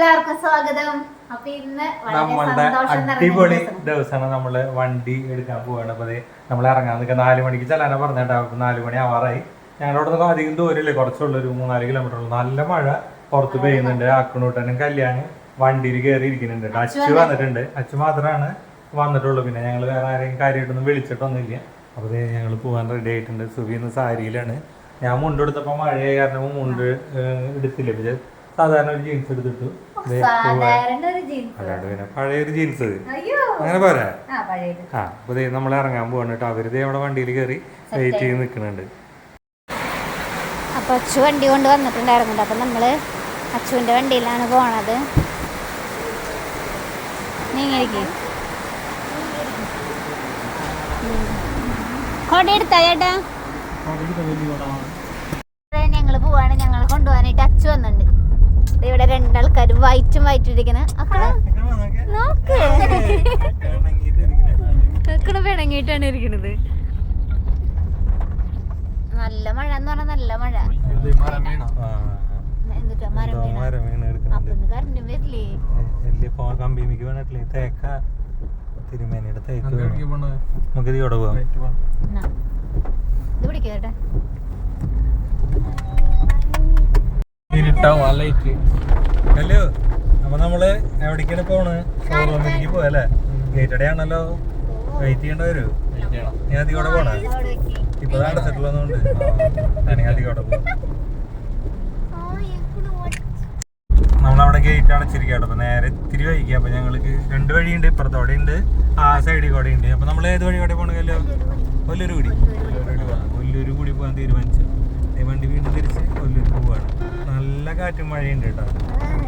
എല്ലാവർക്കും സ്വാഗതം. അപ്പൊ ഇന്ന് നമ്മളുടെ അടിപൊളി ദിവസം. ദിവസമാണ് നമ്മൾ വണ്ടി എടുക്കാൻ പോവാണ്. അപ്പൊ നമ്മൾ ഇറങ്ങാൻ നിൽക്കുക നാല് മണിക്ക് ചെല്ലാനാ പറഞ്ഞിട്ടുണ്ടാവും നാല് മണി ആവാറായി. ഞങ്ങളുടെ അവിടെ അധികം ദൂരമില്ലേ കുറച്ചുള്ള ഒരു മൂന്നാൽ കിലോമീറ്റർ ഉള്ളൂ. നല്ല മഴ പുറത്ത് പെയ്യുന്നുണ്ട്. ആക്കണൂട്ടനും കല്യാണം വണ്ടിയിൽ കയറി ഇരിക്കുന്നുണ്ട്. അച്ഛു വന്നിട്ടുണ്ട്. അച്ചു മാത്രമാണ് വന്നിട്ടുള്ളൂ. പിന്നെ ഞങ്ങൾ വേറെ ആരെയും കാര്യമായിട്ടൊന്നും വിളിച്ചിട്ടൊന്നുമില്ല. അപ്പോൾ ഞങ്ങൾ പോകാൻ റെഡി ആയിട്ടുണ്ട്. സുബി ഇന്ന് സാരിയിലാണ്. ഞാൻ മുണ്ട് എടുത്തപ്പോൾ മഴയായ കാരണം മുണ്ട് എടുത്തില്ല. പിന്നെ സാധാരണ ഒരു ജീൻസ് എടുത്തിട്ടു. അല്ലാണ്ട് പിന്നെ പഴയൊരു ജീൻസ്. അയ്യോ. അങ്ങനെ പോരാ? ആ പഴയത് ആ അപ്പൊ നമ്മൾ ഇറങ്ങാൻ പോവാണ് കേട്ടോ. അവർ ദേ അവിടെ വണ്ടിയിൽ കയറി വെയിറ്റ് ചെയ്ത് നിൽക്കുന്നുണ്ട് അപ്പൊ അച്ചു വണ്ടി കൊണ്ട് വന്നിട്ടുണ്ടായിരുന്നു അപ്പൊ നമ്മൾ അച്ചുവിന്റെ വണ്ടിയിലാണ് പോണത്. ഞങ്ങൾ കൊട എടുത്താ ചേട്ടാ? ഞങ്ങൾ പോവാണ്. ഞങ്ങൾ കൊണ്ടുപോകാനായിട്ട് അച്ചു വന്നിട്ടുണ്ട്. ഇവിടെ രണ്ടാൾക്കാർ വൈറ്റും വൈറ്റ് അക്കണ നോക്ക്. അക്കട പിണങ്ങിയിട്ടാണ് ഇരിക്കുന്നത് നല്ല മഴ എന്ന് പറഞ്ഞാൽ നല്ല മഴ. എന്നിട്ടാ മരം വീണ? അപ്പൊ കറണ്ട് വരില്ലേ? കമ്പിമിക്ക് തേക്ക. തിരുമേനിയുടെ തേക്ക്. നമുക്ക് പോവാം. ഇത് പിടിക്കട്ടെ ഹലോ അപ്പൊ നമ്മൾ എവിടേക്കാണ് പോണ്? ഷോറൂമിലേക്ക് പോയല്ലേ ഗേറ്റഡേ ആണല്ലോ. വെയിറ്റ് ചെയ്യേണ്ട വരൂ. നീ അതികൂടെ പോണേ? അവിടെ. ഇപ്പൊ അടച്ചിട്ടുള്ളതുകൊണ്ട് ഞാൻ പോകും നമ്മളവിടെ ഗേറ്റ് അടച്ചിരിക്കട്ടോ അപ്പൊ നേരെ ഇത്തിരി വൈകി അപ്പൊ ഞങ്ങൾക്ക് രണ്ട് വഴിയുണ്ട്. ഇപ്പുറത്തോടെ ഉണ്ട്. ആ സൈഡിൽ കൂടെ ഉണ്ട്. അപ്പൊ നമ്മൾ ഏത് വഴി കൂടെ പോകണമല്ലോ വലിയൊരു കൂടി. വലിയൊരു കൂടി പോകാൻ തീരുമാനിച്ചു. ഈ വണ്ടി വീണ്ടും തിരിച്ച് ഒല്ലൂര് പോവാണ്. നല്ല കാറ്റും മഴയുണ്ട് കേട്ടോ.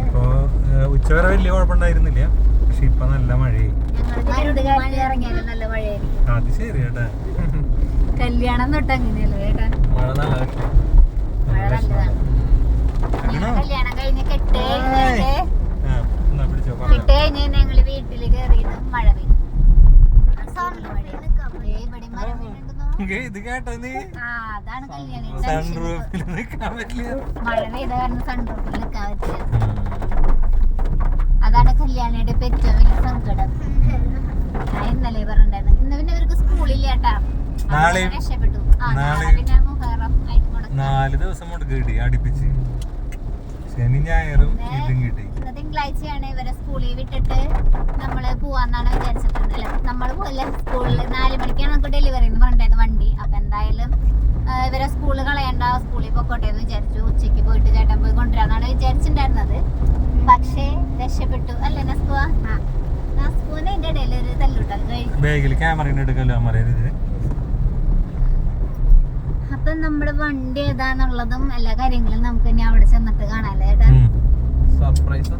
അപ്പോൾ ഉച്ചവരെ വലിയ കുഴപ്പമുണ്ടായിരുന്നില്ല. പക്ഷെ ഇപ്പൊ നല്ല മഴയായി. അത് ശരി കേട്ടാ. കല്യാണം തൊട്ട് അങ്ങനെയല്ലേ ചേട്ടാ മഴ നല്ല മഴ നല്ലതാണ് ഞങ്ങൾ കല്യാണം കഴിഞ്ഞ് കെട്ട് കഴിഞ്ഞിട്ട് ആ എന്നാ പിടിച്ചോ കെട്ട് പറഞ്ഞു കഴിഞ്ഞ് ഞങ്ങൾ വീട്ടിൽ കയറിയത് മഴ പെയ്തു സൗണ്ട് മഴ ഏ, ഇവിടെ മരം വീണിട്ടുണ്ടോ ഇത് കേട്ടോ നീ. അതാണ് കല്യാണം. സൺറൂഫിൽ നിൽക്കാൻ പറ്റില്ല. മഴ പെയ്ത കാരണം സൺറൂഫിൽ നിൽക്കാൻ പറ്റില്ല. അതാണ് കല്യാണിയുടെ ഏറ്റവും വലിയ സങ്കടം. ഞാൻ ഇന്നലെ പറഞ്ഞിട്ടുണ്ടായിരുന്നു. ഇന്ന് പിന്നെ ഇവർക്ക് സ്കൂളില്ല കേട്ടാ. നാളെ- രക്ഷപ്പെട്ടു നാല് ദിവസം കൊണ്ട് കേടി അടുപ്പിച്ച്. ശനി ഞായറും ഇതും കിട്ടി. തിങ്കളാഴ്ചയാണ് ഇവരെ സ്കൂളിൽ വിട്ടിട്ട് നമ്മൾ പോവാന്നാണ് വിചാരിച്ചിട്ടുണ്ട് അല്ലെ നമ്മൾ പോലെ സ്കൂളിൽ നാല് മണിക്കാണ് നമുക്ക് ഡെലിവറി എന്ന് പറഞ്ഞിട്ടായിരുന്നു വണ്ടി. അപ്പൊ എന്തായാലും ഇവരെ സ്കൂളിൽ കളയണ്ട സ്കൂളിൽ പോയിക്കോട്ടെ എന്ന് വിചാരിച്ചു. ഉച്ചയ്ക്ക് പോയിട്ട് ചേട്ടൻ പോയി കൊണ്ടുവരാന്നാണ് വിചാരിച്ചിട്ടുണ്ടായിരുന്നത്. പക്ഷേ രക്ഷപ്പെട്ടു. അല്ലെ നസ്കുവ നസ്കുവിന് അതിന്റെ ഇടയിൽ ഒരു തല്ലുട്ടം കഴിഞ്ഞു. ബാഗിൽ ക്യാമറ എടുക്കല്ലോ അമ്മ നമ്മുടെ വണ്ടി ഏതാന്നുള്ളതും എല്ലാ കാര്യങ്ങളും നമുക്ക് ഇനി അവിടെ ചെന്നിട്ട് കാണാല്ലേ. സർപ്രൈസ്.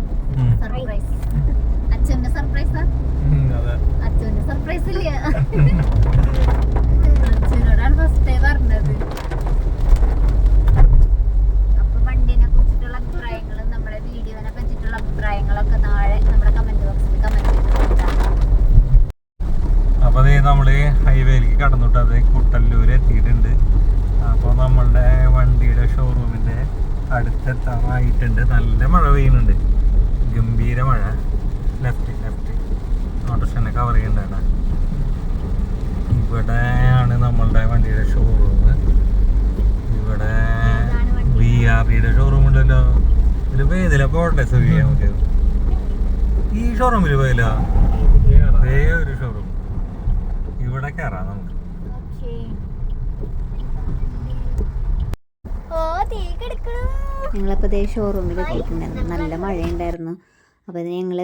സർപ്രൈസ് അച്ഛന്റെ സർപ്രൈസാ അച്ഛന്റെ സർപ്രൈസ് ഇല്ല. അച്ഛനോടാണ് ഫസ്റ്റ് ടൈം പറഞ്ഞത്. അപ്പൊ വണ്ടിനെ കുറിച്ചിട്ടുള്ള അഭിപ്രായങ്ങളും നമ്മുടെ വീഡിയോനെ പറ്റിയിട്ടുള്ള അഭിപ്രായങ്ങളൊക്കെ നാളെ നമ്മുടെ കമന്റ് ബോക്സിൽ കമന്റ് അപ്പൊ നമ്മൾ ഹൈവേയിലേക്ക് കടന്നിട്ട് അത് കുട്ടല്ലൂര് എത്തിയിട്ടുണ്ട്. അപ്പൊ നമ്മളുടെ വണ്ടിയുടെ ഷോറൂമിന്റെ അടുത്തെത്താറായിട്ടുണ്ട്. നല്ല മഴ പെയ്യുന്നുണ്ട്. ഗംഭീര മഴ. ലെഫ്റ്റ് ലെഫ്റ്റ് ഓട്ടോറിക്ഷനെ കവർ ചെയ്യണ്ടാണ് ഇവിടെയാണ് നമ്മളുടെ വണ്ടിയുടെ ഷോറൂം ഇവിടെ വി ആർ ഡിയുടെ ഷോറൂം ഉണ്ടല്ലോ. ഇതിൽ പേതില പോട്ടെ സുഖിയാ നമുക്ക് ഈ ഷോറൂമിൽ പോയില്ല അതേ ഒരു ഷോറൂം ഇവിടെ കയറാം നമുക്ക് ഞങ്ങളപ്പോൾ ഇതേ ഷോറൂമിൽ എത്തിയിട്ടുണ്ടായിരുന്നു നല്ല മഴയുണ്ടായിരുന്നു. അപ്പോൾ ഞങ്ങൾ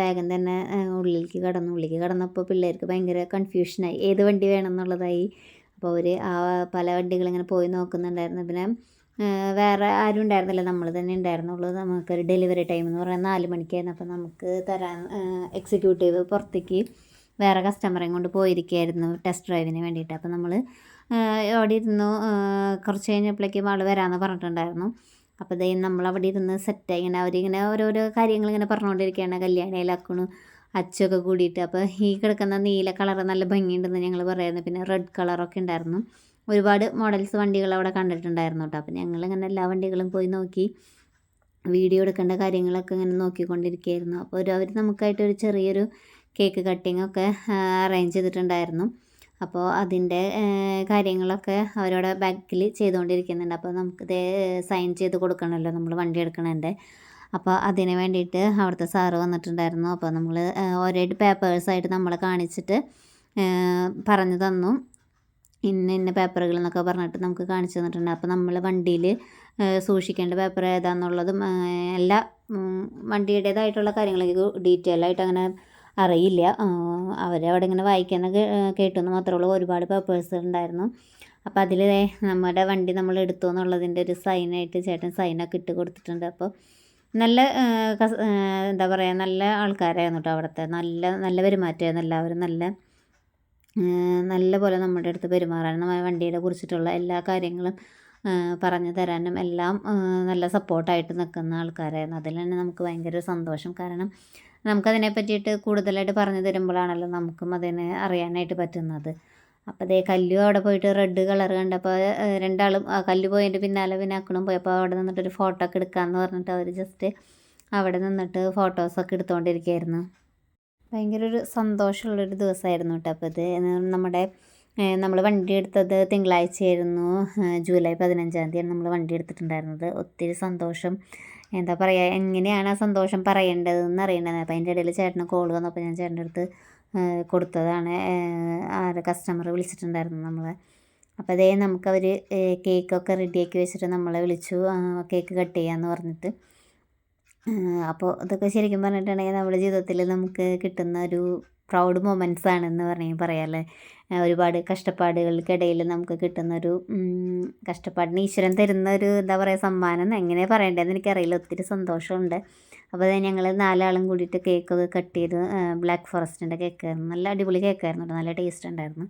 വേഗം തന്നെ ഉള്ളിലേക്ക് കടന്നു. ഉള്ളിലേക്ക് കടന്നപ്പോൾ പിള്ളേർക്ക് ഭയങ്കര കൺഫ്യൂഷനായി ഏത് വണ്ടി വേണം എന്നുള്ളതായി അപ്പോൾ അവർ ആ പല വണ്ടികൾ ഇങ്ങനെ പോയി നോക്കുന്നുണ്ടായിരുന്നു. പിന്നെ വേറെ ആരും ഉണ്ടായിരുന്നില്ല. നമ്മൾ തന്നെ ഉണ്ടായിരുന്നുള്ളൂ. നമുക്കൊരു ഡെലിവറി ടൈം എന്ന് പറയുന്നത് നാല് മണിക്കായിരുന്നു. അപ്പോൾ നമുക്ക് തരാൻ എക്സിക്യൂട്ടീവ് പുറത്തേക്ക് വേറെ കസ്റ്റമറെയും കൊണ്ട് പോയിരിക്കുകയായിരുന്നു ടെസ്റ്റ് ഡ്രൈവിന് വേണ്ടിയിട്ട്. അപ്പോൾ നമ്മൾ അവിടെ ഇരുന്നു കുറച്ച് കഴിഞ്ഞപ്പോഴേക്കും ആൾ വരാമെന്ന് പറഞ്ഞിട്ടുണ്ടായിരുന്നു. അപ്പോൾ ദേ നമ്മളവിടെ ഇരുന്ന് സെറ്റായി ഇങ്ങനെ അവരിങ്ങനെ ഓരോരോ കാര്യങ്ങൾ ഇങ്ങനെ പറഞ്ഞുകൊണ്ടിരിക്കുകയാണ് കല്യാണയിലാക്കണു അച്ചൊക്കെ കൂടിയിട്ട്. അപ്പോൾ ഈ കിടക്കുന്ന നീല കളർ നല്ല ഭംഗിയുണ്ടെന്ന് ഞങ്ങൾ പറയുന്നു. പിന്നെ റെഡ് കളറൊക്കെ ഉണ്ടായിരുന്നു. ഒരുപാട് മോഡൽസ് വണ്ടികൾ അവിടെ കണ്ടിട്ടുണ്ടായിരുന്നു കേട്ടോ. അപ്പോൾ ഞങ്ങളിങ്ങനെ എല്ലാ വണ്ടികളും പോയി നോക്കി വീഡിയോ എടുക്കേണ്ട കാര്യങ്ങളൊക്കെ ഇങ്ങനെ നോക്കിക്കൊണ്ടിരിക്കുകയായിരുന്നു. അപ്പോൾ ഒരു അവർ നമുക്കായിട്ട് ഒരു ചെറിയൊരു കേക്ക് കട്ടിങ്ങൊക്കെ അറേഞ്ച് ചെയ്തിട്ടുണ്ടായിരുന്നു. അപ്പോൾ അതിന്റെ കാര്യങ്ങളൊക്കെ അവരോട് ബാക്കിൽ ചെയ്തുകൊണ്ടിരിക്കുന്നുണ്ട്. അപ്പോൾ നമുക്ക് നമുക്കിത് സൈൻ ചെയ്ത് കൊടുക്കണമല്ലോ നമ്മൾ വണ്ടി എടുക്കണതിന്റെ അപ്പോൾ അതിന് വേണ്ടിയിട്ട് അവിടുത്തെ സാറ് വന്നിട്ടുണ്ടായിരുന്നു. അപ്പോൾ നമ്മൾ ഓരോ പേപ്പേഴ്സായിട്ട് നമ്മളെ കാണിച്ചിട്ട് പറഞ്ഞു തന്നു. ഇന്ന ഇന്ന പേപ്പറുകൾ എന്നൊക്കെ പറഞ്ഞിട്ട് നമുക്ക് കാണിച്ചു തന്നിട്ടുണ്ട്. അപ്പോൾ നമ്മൾ വണ്ടിയിൽ സൂക്ഷിക്കേണ്ട പേപ്പർ ഏതാണെന്നുള്ളതും എല്ലാ വണ്ടിയുടേതായിട്ടുള്ള കാര്യങ്ങളൊക്കെ ഡീറ്റെയിൽ ആയിട്ട് അങ്ങനെ അറിയില്ല. അവരവിടെ ഇങ്ങനെ വായിക്കാൻ കേട്ടെന്ന് മാത്രമേ ഉള്ളൂ. ഒരുപാട് പേപ്പേഴ്സ് ഉണ്ടായിരുന്നു അപ്പോൾ അതിൽ നമ്മുടെ വണ്ടി നമ്മൾ എടുത്തു എന്നുള്ളതിന്റെ ഒരു സൈനായിട്ട് ചേട്ടൻ സൈനൊക്കെ ഇട്ട് കൊടുത്തിട്ടുണ്ട്. അപ്പോൾ നല്ല എന്താ പറയുക നല്ല ആൾക്കാരായിരുന്നു കേട്ടോ അവിടുത്തെ. നല്ല നല്ല പെരുമാറ്റമായിരുന്നു എല്ലാവരും. നല്ല നല്ല പോലെ നമ്മുടെ അടുത്ത് പെരുമാറാനും വണ്ടിയെ കുറിച്ചിട്ടുള്ള എല്ലാ കാര്യങ്ങളും പറഞ്ഞു തരാനും എല്ലാം നല്ല സപ്പോർട്ടായിട്ട് നിൽക്കുന്ന ആൾക്കാരായിരുന്നു. അതിൽ തന്നെ നമുക്ക് ഭയങ്കര സന്തോഷം. കാരണം നമുക്കതിനെ പറ്റിയിട്ട് കൂടുതലായിട്ട് പറഞ്ഞു തരുമ്പോഴാണല്ലോ നമുക്കും അതിനെ അറിയാനായിട്ട് പറ്റുന്നത്. അപ്പോൾ അതേ കല്ലു അവിടെ പോയിട്ട് റെഡ് കളർ കണ്ടപ്പോൾ രണ്ടാളും ആ കല്ല് പോയതിന്റെ പിന്നാലെ പിന്നെ അക്കണും പോയപ്പോൾ അവിടെ നിന്നിട്ട് ഒരു ഫോട്ടോ ഒക്കെ എടുക്കാമെന്ന് പറഞ്ഞിട്ട് അവർ ജസ്റ്റ് അവിടെ നിന്നിട്ട് ഫോട്ടോസൊക്കെ എടുത്തുകൊണ്ടിരിക്കുകയായിരുന്നു ഭയങ്കര ഒരു സന്തോഷമുള്ളൊരു ദിവസമായിരുന്നു കേട്ടോ അപ്പോൾ ഇത്. നമ്മുടെ നമ്മൾ വണ്ടി എടുത്തത് തിങ്കളാഴ്ചയായിരുന്നു. ജൂലൈ പതിനഞ്ചാം തീയതിയാണ് നമ്മൾ വണ്ടി എടുത്തിട്ടുണ്ടായിരുന്നത്. ഒത്തിരി സന്തോഷം. എന്താ പറയുക എങ്ങനെയാണ് ആ സന്തോഷം പറയേണ്ടതെന്ന് അറിയേണ്ടത് അപ്പോൾ അതിന്റെ ഇടയിൽ ചേട്ടന് കോൾ വന്നപ്പോൾ ഞാൻ ചേട്ടന്റെ അടുത്ത് കൊടുത്തതാണ് ആരെ കസ്റ്റമർ വിളിച്ചിട്ടുണ്ടായിരുന്നു നമ്മളെ. അപ്പോൾ അതേ നമുക്കവർ കേക്കൊക്കെ റെഡിയാക്കി വെച്ചിട്ട് നമ്മളെ വിളിച്ചു കേക്ക് കട്ട് ചെയ്യാമെന്ന് പറഞ്ഞിട്ട്. അപ്പോൾ ഇതൊക്കെ ശരിക്കും പറഞ്ഞിട്ടുണ്ടെങ്കിൽ നമ്മുടെ ജീവിതത്തിൽ നമുക്ക് കിട്ടുന്ന ഒരു പ്രൗഡ് മൊമെന്റ്സ് ആണെന്ന് പറഞ്ഞ് പറയാമല്ലേ ഒരുപാട് കഷ്ടപ്പാടുകൾക്കിടയിൽ നമുക്ക് കിട്ടുന്നൊരു കഷ്ടപ്പാടിന് ഈശ്വരൻ തരുന്ന ഒരു എന്താ പറയുക സമ്മാനം എങ്ങനെ പറയേണ്ടതെന്ന് എനിക്കറിയില്ല. ഒത്തിരി സന്തോഷമുണ്ട്. അപ്പോൾ അത് ഞങ്ങൾ നാലാളും കൂടിയിട്ട് കേക്കൊക്കെ കട്ട് ചെയ്ത് ബ്ലാക്ക് ഫോറസ്റ്റിന്റെ കേക്കായിരുന്നു നല്ല അടിപൊളി കേക്കായിരുന്നു നല്ല ടേസ്റ്റ് ഉണ്ടായിരുന്നു.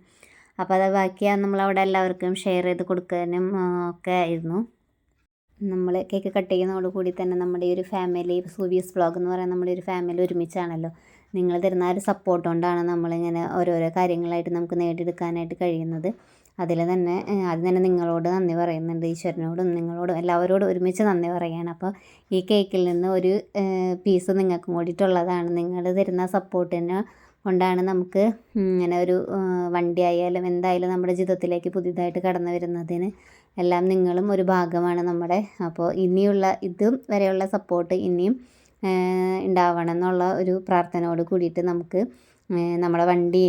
അപ്പോൾ അത് ബാക്കി നമ്മളവിടെ എല്ലാവർക്കും ഷെയർ ചെയ്ത് കൊടുക്കാനും ഒക്കെ ആയിരുന്നു. നമ്മൾ കേക്ക് കട്ട് ചെയ്യുന്നതോടുകൂടി തന്നെ നമ്മുടെ ഈ ഒരു ഫാമിലി സൂവിയസ് ബ്ലോഗ് എന്ന് പറയുന്ന നമ്മുടെ ഒരു ഫാമിലി ഒരുമിച്ചാണല്ലോ നിങ്ങൾ തരുന്ന ഒരു സപ്പോർട്ട് കൊണ്ടാണ് നമ്മളിങ്ങനെ ഓരോരോ കാര്യങ്ങളായിട്ട് നമുക്ക് നേടിയെടുക്കാനായിട്ട് കഴിയുന്നത്. അതിൽ തന്നെ ആദ്യം തന്നെ നിങ്ങളോട് നന്ദി പറയുന്നുണ്ട്. ഈശ്വരനോടും നിങ്ങളോടും എല്ലാവരോടും ഒരുമിച്ച് നന്ദി പറയുകയാണ്. അപ്പോൾ ഈ കേക്കിൽ നിന്ന് ഒരു പീസ് നിങ്ങൾക്ക് കൂടിയിട്ടുള്ളതാണ്. നിങ്ങൾ തരുന്ന സപ്പോർട്ടിന് കൊണ്ടാണ് നമുക്ക് ഇങ്ങനെ ഒരു വണ്ടി ആയാലും എന്തായാലും നമ്മുടെ ജീവിതത്തിലേക്ക് പുതിയതായിട്ട് കടന്നു വരുന്നതിന് എല്ലാം നിങ്ങളും ഒരു ഭാഗമാണ് നമ്മുടെ. അപ്പോൾ ഇനിയുള്ള ഇതും വരെയുള്ള സപ്പോർട്ട് ഇനിയും ഉണ്ടാവണം എന്നുള്ള ഒരു പ്രാർത്ഥനയോട് കൂടിയിട്ട് നമുക്ക് നമ്മുടെ വണ്ടി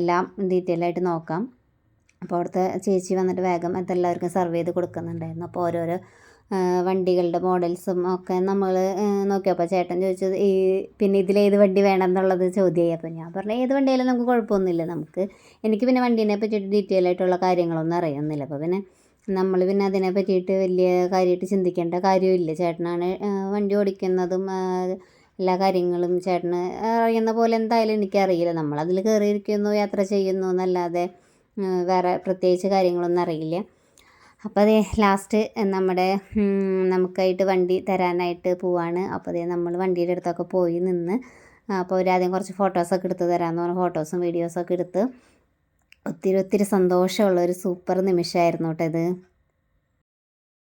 എല്ലാം ഡീറ്റെയിൽ ആയിട്ട് നോക്കാം. അപ്പോൾ അവിടുത്തെ ചേച്ചി വന്നിട്ട് വേഗം അതെല്ലാവർക്കും സർവ് ചെയ്ത് കൊടുക്കുന്നുണ്ടായിരുന്നു. അപ്പോൾ ഓരോരോ വണ്ടികളുടെ മോഡൽസും ഒക്കെ നമ്മൾ നോക്കിയപ്പോൾ ചേട്ടൻ ചോദിച്ചത് ഈ പിന്നെ ഇതിലേത് വണ്ടി വേണം എന്നുള്ളത് ചോദ്യമായി അപ്പോൾ ഞാൻ പറഞ്ഞു ഏത് വണ്ടിയായാലും നമുക്ക് കുഴപ്പമൊന്നുമില്ല. നമുക്ക് എനിക്ക് പിന്നെ വണ്ടീനെ പറ്റിയിട്ട് ഡീറ്റെയിൽ ആയിട്ടുള്ള കാര്യങ്ങളൊന്നും അറിയുന്നില്ല അപ്പോൾ പിന്നെ നമ്മൾ പിന്നെ അതിനെ പറ്റിയിട്ട് വലിയ കാര്യമായിട്ട് ചിന്തിക്കേണ്ട കാര്യമില്ല ചേട്ടനാണ് വണ്ടി ഓടിക്കുന്നതും എല്ലാ കാര്യങ്ങളും ചേട്ടന് അറിയുന്ന പോലെ എന്തായാലും എനിക്കറിയില്ല. നമ്മളതിൽ കയറിയിരിക്കുന്നു യാത്ര ചെയ്യുന്നു എന്നല്ലാതെ വേറെ പ്രത്യേകിച്ച് കാര്യങ്ങളൊന്നും അറിയില്ല. അപ്പോൾ അതേ ലാസ്റ്റ് നമ്മുടെ നമുക്കായിട്ട് വണ്ടി തരാനായിട്ട് പോവാണ്. അപ്പോൾ അതേ നമ്മൾ വണ്ടിയുടെ അടുത്തൊക്കെ പോയി നിന്ന് അപ്പോൾ അവരാദ്യം കുറച്ച് ഫോട്ടോസൊക്കെ എടുത്ത് തരാമെന്ന് പറഞ്ഞു ഫോട്ടോസും വീഡിയോസൊക്കെ എടുത്ത് ഒത്തിരി ഒത്തിരി സന്തോഷമുള്ള ഒരു സൂപ്പർ നിമിഷമായിരുന്നു കേട്ടോ ഇത്.